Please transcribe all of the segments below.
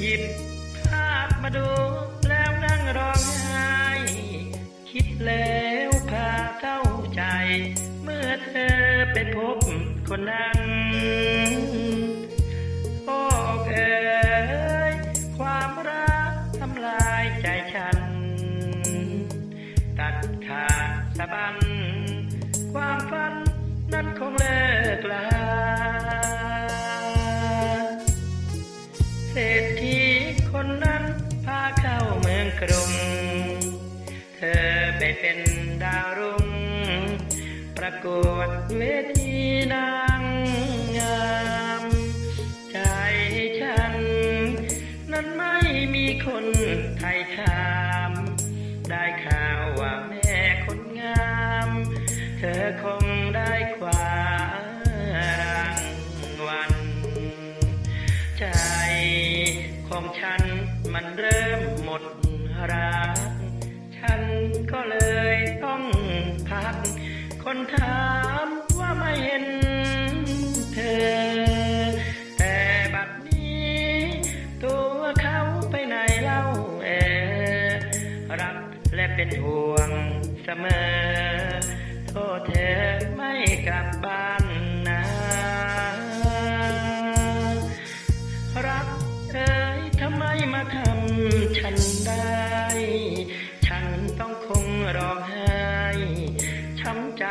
หยิบภาพมาดูแล้วนั่งร้องไห้คิดแล้วพาเศร้าใจ เมื่อเธอไปพบคนนั้นโอ้เอ๋ยความรักทำลายใจฉัน ตัดขาดสะบัน ความฝันนั้นคงเลิกลา ไปเป็นดาวรุ่ง ประกวดเวทีนางงามใจฉัน นั้นไม่มีคนไทยถาม ได้ข่าวว่าแม่คนงาม เธอคงได้ความรางวัลใจของฉันมันเริ่มหมดรัก ฉันก็เลยต้องพัก คนถามว่าไม่เห็นเธอ แต่บัดนี้ ตัวเขาไปไหนเล่าเออรักและเป็นห่วงเสมอ โทษเธอไม่กลับบ้านนะรักเอ่ยทำไมมาทำฉันได้ คงร้องไห้ช้ำใจ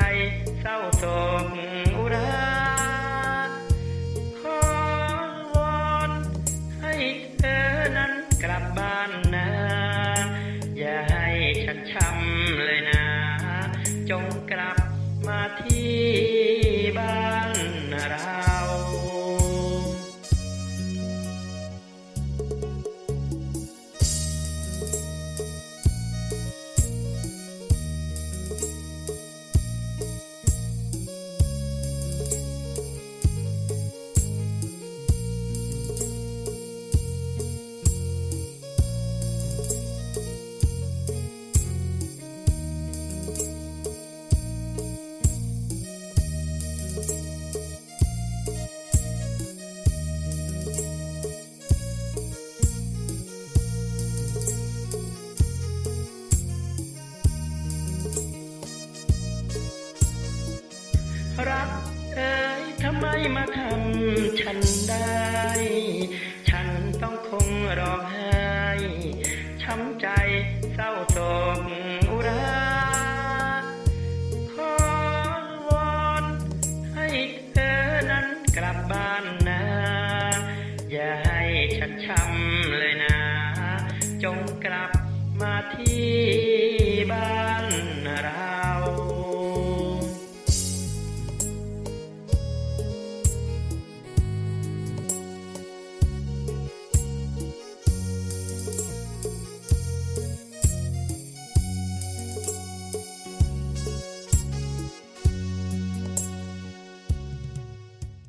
เศร้าโศกอุราขอวอนให้เธอนั้นกลับบ้านนะ อย่าให้ฉันช้ำเลยนะ จงกลับมาที่ รักเอ่ยทำไมมาทำฉันได้ ฉันต้องคงร้องไห้ช้ำใจเศร้าโศกอุรา อย่าให้ฉันช้ำเลยนะ จงกลับมาที่บ้าน